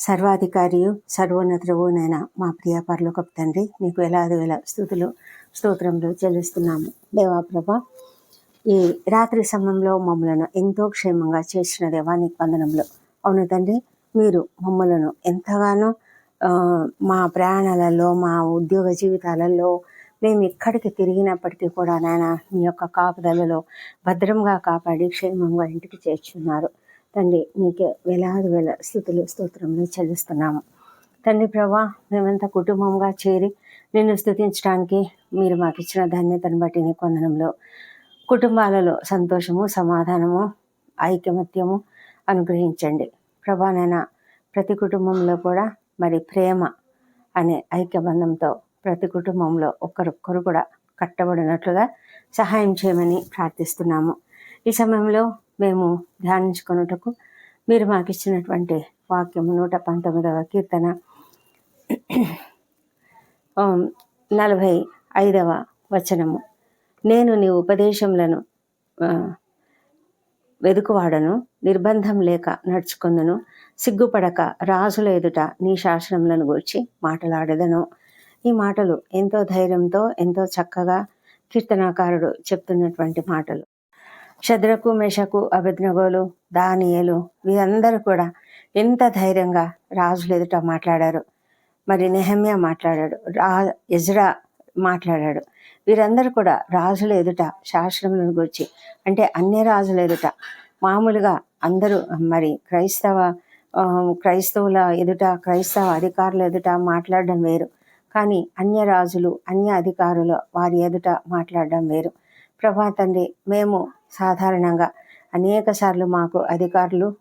సర్వాధికారియు సర్వోన్నతుడు నైనా మా ప్రియ పరలోకపు తండ్రి నీకు వేలాది వేల స్థుతులు స్తోత్రములు చెల్లిస్తున్నాము. దేవా ప్రభ ఈ రాత్రి సమయంలో మమ్మలను ఎంతో క్షేమంగా చేసిన దేవా నీకు వందనంలో అవును తండ్రి మీరు మమ్మలను ఎంతగానో మా ప్రయాణాలలో మా ఉద్యోగ జీవితాలలో మేము ఎక్కడికి తిరిగినప్పటికీ కూడా నాయన మీ యొక్క కాపుదలలో భద్రంగా కాపాడి క్షేమంగా ఇంటికి చేర్చున్నారు. తండ్రి నీకే వేలాది వేల స్థుతులు స్తోత్రములు చెల్లిస్తున్నాము. తండ్రి ప్రభా మేమంతా కుటుంబంగా చేరి నిన్ను స్థుతించడానికి మీరు మాకు ఇచ్చిన ధాన్యతను బట్టి నీ కొందనంలో కుటుంబాలలో సంతోషము సమాధానము ఐకమత్యము అనుగ్రహించండి. ప్రభానైనా ప్రతి కుటుంబంలో కూడా మరి ప్రేమ అనే ఐక్యబంధంతో ప్రతి కుటుంబంలో ఒకరొక్కరు కూడా కట్టబడినట్లుగా సహాయం చేయమని ప్రార్థిస్తున్నాము. ఈ సమయంలో మేము ధ్యానించుకొనుటకు మీరు మాకు ఇచ్చినటువంటి వాక్యం నూట పంతొమ్మిదవ కీర్తన. నలభై ఐదవ వచనము. నేను నీ ఉపదేశములను వెదుకువాడను నిర్బంధం లేక నడుచుకుందును సిగ్గుపడక రాజుల ఎదుట నీ శాసనములను గూర్చి మాటలాడదను. ఈ మాటలు ఎంతో ధైర్యంతో ఎంతో చక్కగా కీర్తనాకారుడు చెప్తున్నటువంటి మాటలు. శద్రకు మెషకు అభిజ్ఞగోలు దానియలు వీరందరూ కూడా ఎంత ధైర్యంగా రాజులు ఎదుట మాట్లాడారు. మరి నెహమ్యా మాట్లాడాడు రా ఎజ్రా మాట్లాడాడు. వీరందరూ కూడా రాజుల ఎదుట శాస్త్రములను గురించి అంటే అన్య రాజుల ఎదుట మామూలుగా అందరూ మరి క్రైస్తవ క్రైస్తవుల ఎదుట క్రైస్తవ అధికారుల ఎదుట మాట్లాడడం వేరు. కానీ అన్య రాజులు అన్య అధికారులు వారి ఎదుట మాట్లాడడం వేరు. ప్రభా తండ్రి మేము సాధారణంగా అనేక సార్లు మాకు అధికారులు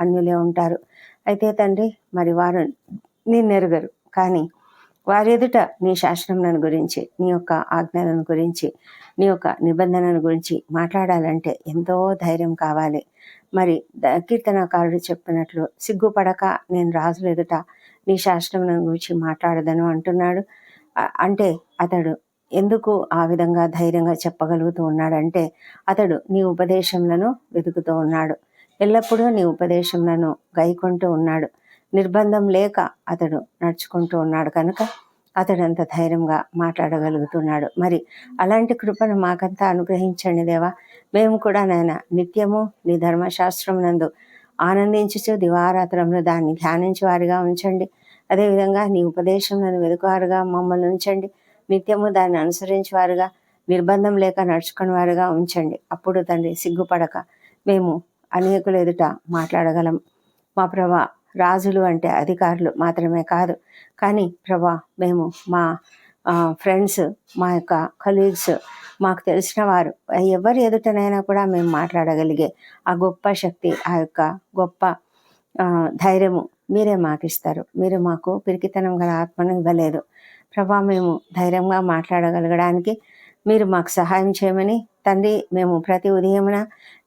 అన్యులే ఉంటారు. అయితే తండ్రి మరి వారు నిన్నెరుగరు. కానీ వారి ఎదుట నీ శాస్త్రములను గురించి నీ యొక్క ఆజ్ఞలను గురించి నీ యొక్క నిబంధనల గురించి మాట్లాడాలంటే ఎంతో ధైర్యం కావాలి. మరి ద- కీర్తనకారుడు చెప్పినట్లు సిగ్గుపడక నేను రాజుల ఎదుట నీ శాసనం గురించి మాట్లాడదను అంటున్నాడు. అంటే అతడు ఎందుకు ఆ విధంగా ధైర్యంగా చెప్పగలుగుతూ ఉన్నాడంటే అతడు నీ ఉపదేశంలను వెతుకుతూ ఉన్నాడు. ఎల్లప్పుడూ నీ ఉపదేశంలను గైకొంటూ ఉన్నాడు. నిర్బంధం లేక అతడు నడుచుకుంటూ ఉన్నాడు కనుక అతడు అంత ధైర్యంగా మాట్లాడగలుగుతున్నాడు. మరి అలాంటి కృపను మాకంతా అనుగ్రహించండి దేవా. మేము కూడా నాయన నిత్యము నీ ధర్మశాస్త్రం నందు ఆనందించుచు దివారాత్రంలో దాన్ని ధ్యానించి వారిగా ఉంచండి. అదేవిధంగా నీ ఉపదేశం నన్ను వెతుకువారుగా మమ్మల్ని ఉంచండి. నిత్యము దాన్ని అనుసరించి వారుగా నిర్బంధం లేక నడుచుకుని వారుగా ఉంచండి. అప్పుడు తండ్రి సిగ్గుపడక మేము అనేకులు ఎదుట మాట్లాడగలం. మా ప్రభా రాజులు అంటే అధికారులు మాత్రమే కాదు. కానీ ప్రభా మేము మా ఫ్రెండ్స్ మా యొక్క కలీగ్స్ మాకు తెలిసిన వారు. ఎవరి ఎదుటనైనా కూడా మేము మాట్లాడగలిగే ఆ గొప్ప శక్తి ఆ యొక్క గొప్ప ధైర్యము మీరే మాకు ఇస్తారు. మీరు మాకు పిరికితనం గల ఆత్మను ఇవ్వలేదు. ప్రభా మేము ధైర్యంగా మాట్లాడగలగడానికి మీరు మాకు సహాయం చేయమని తండ్రి మేము ప్రతి ఉదయమున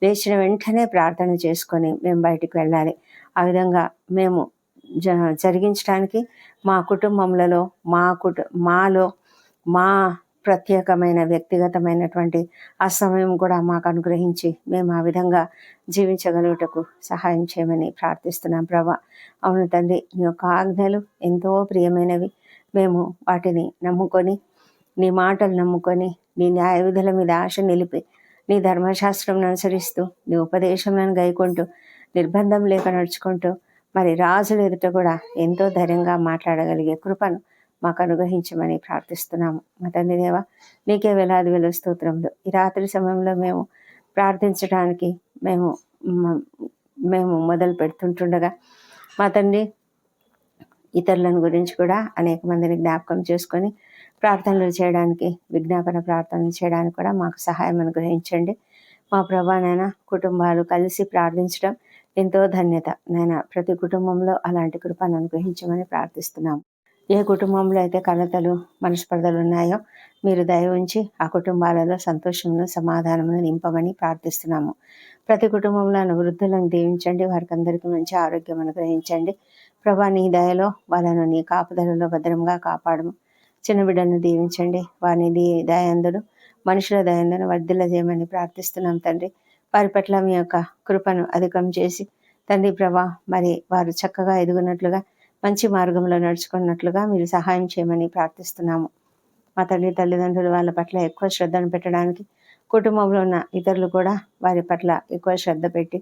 లేచిన వెంటనే ప్రార్థన చేసుకొని మేము బయటికి వెళ్ళాలి. ఆ విధంగా మేము జ జరిగించడానికి మా కుటుంబంలో మా కుటు మాలో మా ప్రత్యేకమైన వ్యక్తిగతమైనటువంటి ఆ సమయం కూడా మాకు అనుగ్రహించి మేము ఆ విధంగా జీవించగలుగుటకు సహాయం చేయమని ప్రార్థిస్తున్నాం ప్రభా. అవును తండ్రి నీ యొక్క ఆజ్ఞలు ఎంతో ప్రియమైనవి. మేము వాటిని నమ్ముకొని నీ మాటలు నమ్ముకొని నీ న్యాయ విధుల మీద ఆశ నిలిపి నీ ధర్మశాస్త్రం అనుసరిస్తూ నీ ఉపదేశంలను గైకుంటూ నిర్బంధం లేక నడుచుకుంటూ మరి రాజుల ఎదుట కూడా ఎంతో ధైర్యంగా మాట్లాడగలిగే కృపను మాకు అనుగ్రహించమని ప్రార్థిస్తున్నాము. మా తండ్రి దేవ నీకే వేలాది వేల స్తోత్రములు. ఈ రాత్రి సమయంలో మేము ప్రార్థించడానికి మేము మేము మొదలు పెడుతుంటుండగా మా తండ్రి ఇతరులను గురించి కూడా అనేక మందిని జ్ఞాపకం చేసుకొని ప్రార్థనలు చేయడానికి విజ్ఞాపన ప్రార్థనలు చేయడానికి కూడా మాకు సహాయం అనుగ్రహించండి. మా ప్రభా నాయన కుటుంబాలు కలిసి ప్రార్థించడం ఎంతో ధన్యత. నేను ప్రతి కుటుంబంలో అలాంటి కృపను అనుగ్రహించమని ప్రార్థిస్తున్నాము ఏ కుటుంబంలో అయితే కలతలు మనస్పర్ధలు ఉన్నాయో మీరు దయ ఉంచి ఆ కుటుంబాలలో సంతోషమును సమాధానమును నింపమని ప్రార్థిస్తున్నాము. ప్రతి కుటుంబంలో వృద్ధులను దీవించండి. వారికి అందరికీ మంచి ఆరోగ్యం అనుగ్రహించండి. ప్రభా నీ దయలో వాళ్ళను నీ కాపుదలలో భద్రంగా కాపాడము. చిన్న బిడ్డను దీవించండి. వారిని దీ దయందుడు మనుషుల దయందును వర్ధిల్ల చేయమని ప్రార్థిస్తున్నాం తండ్రి. వారి పట్ల మీ యొక్క కృపను అధికం చేసి తండ్రి ప్రభా మరి వారు చక్కగా ఎదుగునట్లుగా మంచి మార్గంలో నడుచుకున్నట్లుగా మీరు సహాయం చేయమని ప్రార్థిస్తున్నాము. మా తల్లి తల్లిదండ్రులు వాళ్ళ పట్ల ఎక్కువ శ్రద్ధను పెట్టడానికి కుటుంబంలో ఉన్న ఇతరులు కూడా వారి పట్ల ఎక్కువ శ్రద్ధ పెట్టి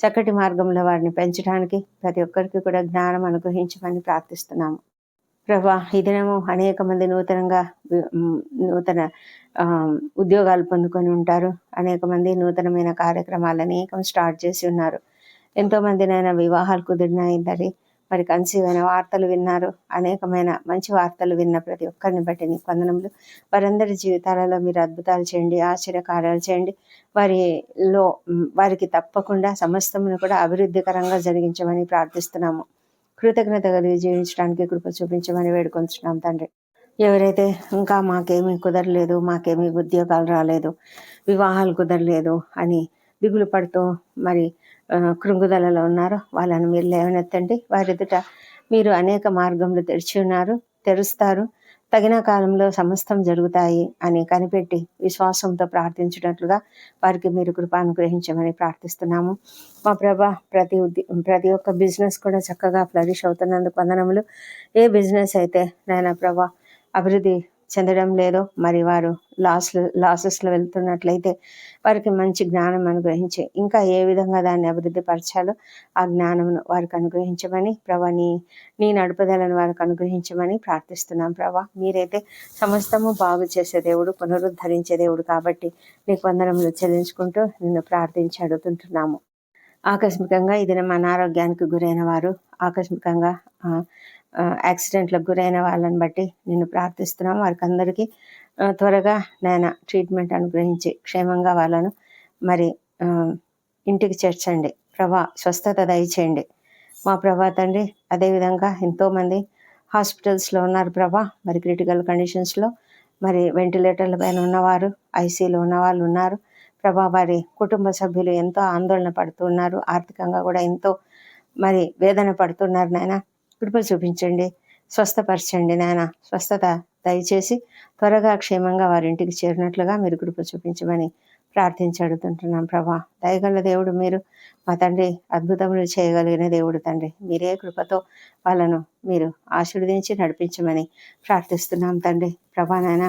చక్కటి మార్గంలో వారిని పెంచడానికి ప్రతి ఒక్కరికి కూడా జ్ఞానం అనుగ్రహించమని ప్రార్థిస్తున్నాము. ప్రభా ఈ దినము అనేక మంది నూతనంగా నూతన ఉద్యోగాలు పొందుకొని ఉంటారు. అనేక మంది నూతనమైన కార్యక్రమాలు అనేకం స్టార్ట్ చేసి ఉన్నారు. ఎంతోమందినైనా వివాహాలు కుదిరినాయి. తండ్రి మరి కన్సీవ్ అయిన వార్తలు విన్నారు. అనేకమైన మంచి వార్తలు విన్న ప్రతి ఒక్కరిని బట్టి నీ వందనములు. వారందరి జీవితాలలో మీరు అద్భుతాలు చేయండి ఆశ్చర్యకార్యాలు చేయండి. వారిలో వారికి తప్పకుండా సమస్తమును కూడా అభివృద్ధికరంగా జరిగించమని ప్రార్థిస్తున్నాము. కృతజ్ఞత కలిగి జీవించడానికి కృప చూపించమని వేడుకొంచున్నాం తండ్రి. ఎవరైతే ఇంకా మాకేమీ కుదరలేదు మాకేమీ ఉద్యోగాలు రాలేదు వివాహాలు కుదరలేదు అని దిగులు పడుతూ మరి కృంగుదలలో ఉన్నారో వాళ్ళని మీరు లేవనెత్తండి. వారి ఎదుట మీరు అనేక మార్గంలో తెరిచి ఉన్నారు తెరుస్తారు. తగిన కాలంలో సమస్తం జరుగుతాయి అని కనిపెట్టి విశ్వాసంతో ప్రార్థించినట్లుగా వారికి మీరు కృపానుగ్రహించమని ప్రార్థిస్తున్నాము. మా ప్రభా ప్రతి ఉద్య ప్రతి ఒక్క బిజినెస్ కూడా చక్కగా ఫ్లరిష్ అవుతున్నందుకు వందనములు. ఏ బిజినెస్ అయితే నాయన ప్రభా అభివృద్ధి చెందడం లేదో. మరి వారు లాస్ లాసెస్లో వెళ్తున్నట్లయితే వారికి మంచి జ్ఞానం అనుగ్రహించి ఇంకా ఏ విధంగా దాన్ని అభివృద్ధి పరచాలో ఆ జ్ఞానమును వారికి అనుగ్రహించమని ప్రభా నీ నీ నడుపుదలను వారికి అనుగ్రహించమని ప్రార్థిస్తున్నాం ప్రభా. మీరైతే సమస్తము బాగు చేసే దేవుడు పునరుద్ధరించే దేవుడు కాబట్టి నీకు వందనములు చెల్లించుకుంటూ నిన్ను ప్రార్థించి అడుగుతుంటున్నాము. ఆకస్మికంగా ఇది మన అనారోగ్యానికి గురైన వారు ఆకస్మికంగా యాక్సిడెంట్లకు గురైన వాళ్ళని బట్టి నేను ప్రార్థిస్తున్నాం. వారికి అందరికీ త్వరగా నాయన ట్రీట్మెంట్ అనుగ్రహించి క్షేమంగా వాళ్ళను మరి ఇంటికి చేర్చండి. ప్రభా స్వస్థత దయచేయండి. మా ప్రభా తండ్రి అదేవిధంగా ఎంతోమంది హాస్పిటల్స్లో ఉన్నారు ప్రభా. మరి క్రిటికల్ కండిషన్స్లో మరి వెంటిలేటర్ల పైన ఉన్నవారు ఐసీలో ఉన్న వాళ్ళు ఉన్నారు. ప్రభా వారి కుటుంబ సభ్యులు ఎంతో ఆందోళన పడుతున్నారు. ఆర్థికంగా కూడా ఎంతో మరి వేదన పడుతున్నారు నాయన. కృప చూపించండి. స్వస్థపరచండి నాయన స్వస్థత దయచేసి త్వరగా క్షేమంగా వారి ఇంటికి చేరినట్లుగా మీరు కృప చూపించమని ప్రార్థించి అడుగుతుంటున్నాం ప్రభా. దయగల దేవుడు మీరు మా తండ్రి అద్భుతములు చేయగలిగిన దేవుడు తండ్రి. మీరే కృపతో వాళ్ళను మీరు ఆశీర్వదించి నడిపించమని ప్రార్థిస్తున్నాం తండ్రి. ప్రభా నాయన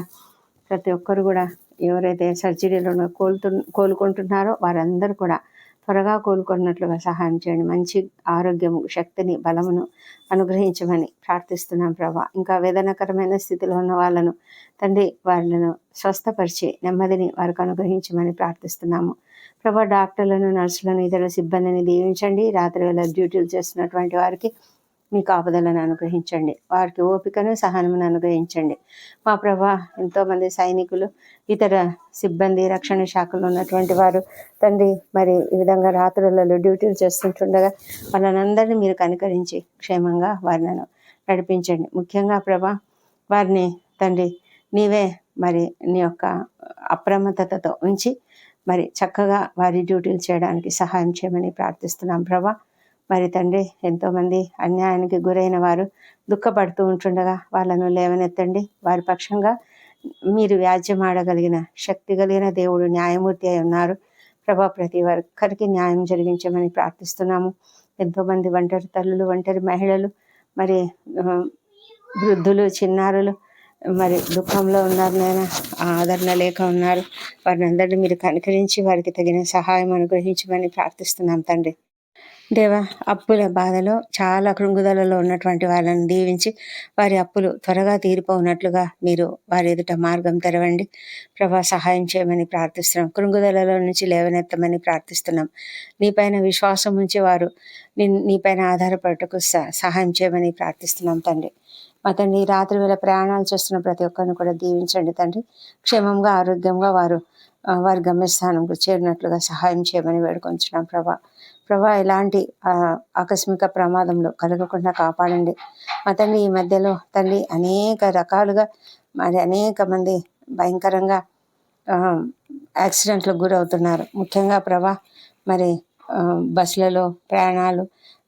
ప్రతి ఒక్కరు కూడా ఎవరైతే సర్జరీలో కోలుతు కోలుకుంటున్నారో వారందరూ కూడా త్వరగా కోలుకున్నట్లుగా సహాయం చేయండి. మంచి ఆరోగ్యము శక్తిని బలమును అనుగ్రహించమని ప్రార్థిస్తున్నాం ప్రభా. ఇంకా వేదనకరమైన స్థితిలో ఉన్న వాళ్ళను తండ్రి వాళ్ళను స్వస్థపరిచి నెమ్మదిని వారికి అనుగ్రహించమని ప్రార్థిస్తున్నాము. ప్రభా డాక్టర్లను నర్సులను ఇతర సిబ్బందిని దీవించండి. రాత్రి వేళ డ్యూటీలు చేస్తున్నటువంటి వారికి మీ కాపుదలను అనుగ్రహించండి. వారికి ఓపికను సహనమును అనుగ్రహించండి. మా ప్రభా ఎంతోమంది సైనికులు ఇతర సిబ్బంది రక్షణ శాఖలో ఉన్నటువంటి వారు తండ్రి మరి ఈ విధంగా రాత్రులలో డ్యూటీలు చేస్తుంటుండగా వాళ్ళనందరినీ మీరు కనికరించి క్షేమంగా వారిని నడిపించండి. ముఖ్యంగా ప్రభా వారిని తండ్రి నీవే మరి నీ యొక్క అప్రమత్తతతో ఉంచి మరి చక్కగా వారి డ్యూటీలు చేయడానికి సహాయం చేయమని ప్రార్థిస్తున్నాం. ప్రభా మరి తండ్రి ఎంతోమంది అన్యాయానికి గురైన వారు దుఃఖపడుతూ ఉంటుండగా వాళ్ళను లేవనెత్తండి. వారి పక్షంగా మీరు వ్యాజ్యం ఆడగలిగిన శక్తి కలిగిన దేవుడు న్యాయమూర్తి అయి ఉన్నారు. ప్రభా ప్రతి ఒక్కరికి న్యాయం జరిగించమని ప్రార్థిస్తున్నాము. ఎంతోమంది ఒంటరి తల్లులు ఒంటరి మహిళలు మరి వృద్ధులు చిన్నారులు మరి దుఃఖంలో ఉన్నారు నాయన ఆదరణ లేక ఉన్నారు. వారిని అందరినీ మీరు కనికరించి వారికి తగిన సహాయం అనుగ్రహించమని ప్రార్థిస్తున్నాం తండ్రి. దేవా అప్పుల బాధలో చాలా కృంగుదలలో ఉన్నటువంటి వాళ్ళని దీవించి వారి అప్పులు త్వరగా తీరిపోనట్లుగా మీరు వారి ఎదుట మార్గం తెరవండి. ప్రభా సహాయం చేయమని ప్రార్థిస్తున్నాం. కృంగుదలలో నుంచి లేవనెత్తమని ప్రార్థిస్తున్నాం. నీపైన విశ్వాసం ఉంచి వారు నీ నీపైన ఆధారపడటకు స- సహాయం చేయమని ప్రార్థిస్తున్నాం తండ్రి. మా తండ్రి రాత్రి వేళ ప్రయాణాలు చేస్తున్న ప్రతి ఒక్కరిని కూడా దీవించండి తండ్రి. క్షేమంగా ఆరోగ్యంగా వారు వారి గమ్యస్థానంకు చేరినట్లుగా సహాయం చేయమని వేడుకొంచున్నాం ప్రభా. ప్రభా ఎలాంటి ఆకస్మిక ప్రమాదంలో కలగకుండా కాపాడండి. మా తండ్రి ఈ మధ్యలో తండ్రి అనేక రకాలుగా మరి అనేక మంది భయంకరంగా యాక్సిడెంట్లకు గురవుతున్నారు. ముఖ్యంగా ప్రభా మరి బస్సులలో ప్రయాణాలు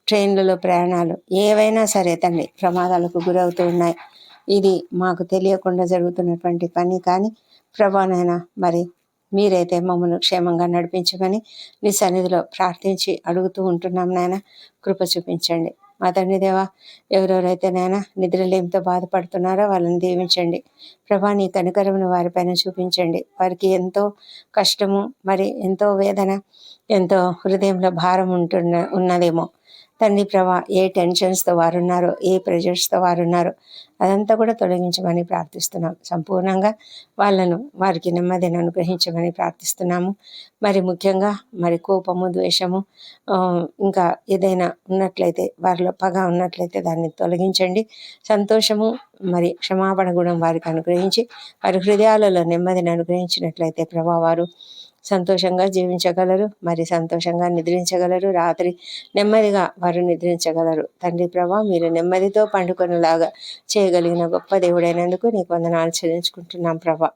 ట్రైన్లలో ప్రయాణాలు ఏవైనా సరే తండ్రి ప్రమాదాలకు గురవుతూ ఉన్నాయి. ఇది మాకు తెలియకుండా జరుగుతున్నటువంటి పని కానీ ప్రభానైనా మరి మీరైతే మమ్మల్ని క్షేమంగా నడిపించమని నీ సన్నిధిలో ప్రార్థించి అడుగుతూ ఉంటున్నాం నాయన. కృప చూపించండి. మా తండ్రి దేవ ఎవరెవరైతే నాయన నిద్రలేమితో బాధపడుతున్నారో వాళ్ళని దీవించండి. ప్రభా నీ కనికరమును వారిపైన చూపించండి. వారికి ఎంతో కష్టము మరి ఎంతో వేదన ఎంతో హృదయంలో భారం ఉంటున్న ఉన్నదేమో. తండ్రి ప్రభా ఏ టెన్షన్స్తో వారున్నారో ఏ ప్రెషర్స్తో వారు ఉన్నారో అదంతా కూడా తొలగించమని ప్రార్థిస్తున్నాం. సంపూర్ణంగా వాళ్ళను వారికి నెమ్మదిని అనుగ్రహించమని ప్రార్థిస్తున్నాము. మరి ముఖ్యంగా మరి కోపము ద్వేషము ఇంకా ఏదైనా ఉన్నట్లయితే వారిలో పగ ఉన్నట్లయితే దాన్ని తొలగించండి. సంతోషము మరి క్షమాపణ గుణం వారికి అనుగ్రహించి వారి హృదయాలలో నెమ్మదిని అనుగ్రహించినట్లయితే ప్రభా వారు సంతోషంగా జీవించగలరు మరి సంతోషంగా నిద్రించగలరు రాత్రి నెమ్మదిగా వారు నిద్రించగలరు. తండ్రి ప్రభా మీరు నెమ్మదితో పండుకొనేలాగా చేయగలిగిన గొప్ప దేవుడైనందుకు నీకు వందనాలు చెల్లించుకుంటున్నాం ప్రభా.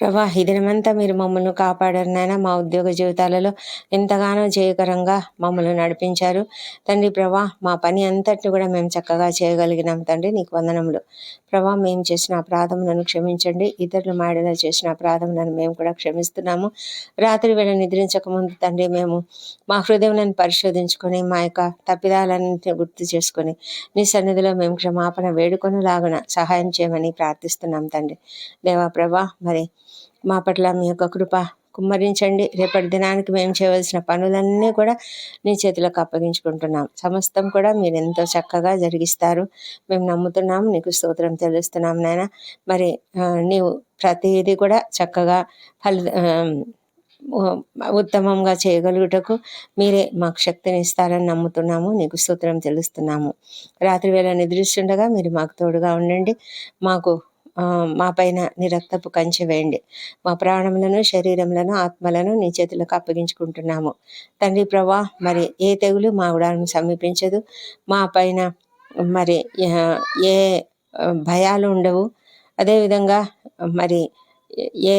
ప్రభా ఈ దినమంతా మీరు మమ్మల్ని కాపాడారు నాయన. మా ఉద్యోగ జీవితాలలో ఎంతగానో జయకరంగా మమ్మల్ని నడిపించారు. తండ్రి ప్రభా మా పని అంతటిని కూడా మేము చక్కగా చేయగలిగినాం తండ్రి నీకు వందనములు. ప్రభా మేము చేసిన అపరాధములను క్షమించండి. ఇతరులు మాడేలా చేసిన అపరాధములను మేము కూడా క్షమిస్తున్నాము. రాత్రి వేళ నిద్రించక ముందు తండ్రి మేము మా హృదయం పరిశోధించుకొని మా యొక్క తప్పిదాలన్నింటినీ గుర్తు చేసుకొని నీ సన్నిధిలో మేము క్షమాపణ వేడుకొని లాగున సహాయం చేయమని ప్రార్థిస్తున్నాం తండ్రి. దేవా ప్రభా మరి మా పట్ల మీ యొక్క కృప కుమ్మరించండి. రేపటి దినానికి మేము చేయవలసిన పనులన్నీ కూడా నీ చేతులకు అప్పగించుకుంటున్నాం. సమస్తం కూడా మీరు ఎంతో చక్కగా జరిగిస్తారు. మేము నమ్ముతున్నాం నీకు స్తోత్రం తెలుస్తున్నాం నాయన. మరి నీవు ప్రతిదీ కూడా చక్కగా ఫలి ఉత్తమంగా చేయగలుగుటకు మీరే మాకు శక్తిని ఇస్తారని నమ్ముతున్నాము నీకు సూత్రం తెలుస్తున్నాము. రాత్రి వేళ నిద్రిస్తుండగా మీరు మాకు తోడుగా ఉండండి. మాకు మా పైన నీ రక్తపు కంచె వేయండి. మా ప్రాణములను శరీరములను ఆత్మలను నీ చేతులకు అప్పగించుకుంటున్నాము. తండ్రి ప్రభా మరి ఏ తెగులు మా ఉడాలను సమీపించదు. మా పైన మరి ఏ భయాలు ఉండవు. అదేవిధంగా మరి ఏ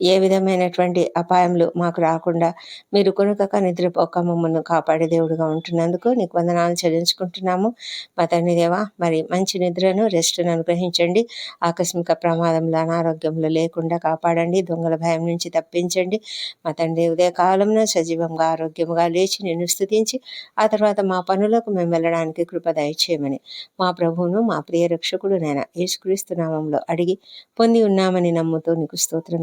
ఏ విధమైనటువంటి అపాయములు మాకు రాకుండా మీరు కొనుకక నిద్రపోక మమ్మల్ని కాపాడే దేవుడుగా ఉంటున్నందుకు నీకు వందనాలు చెల్లించుకుంటున్నాము. మా తండ్రి దేవా మరి మంచి నిద్రను రెస్ట్ను అనుగ్రహించండి. ఆకస్మిక ప్రమాదంలో అనారోగ్యంలో లేకుండా కాపాడండి. దొంగల భయం నుంచి తప్పించండి. మా తండ్రి ఉదయకాలంలో సజీవంగా ఆరోగ్యంగా లేచి నిన్ను స్థుతించి ఆ తర్వాత మా పనులకు మేము వెళ్ళడానికి కృప దయచేయమని మా ప్రభువును మా ప్రియ రక్షకుడు నేను యేసుక్రీస్తు నామంలో అడిగి పొంది ఉన్నామని నమ్ముతూ నీకు స్తోత్రం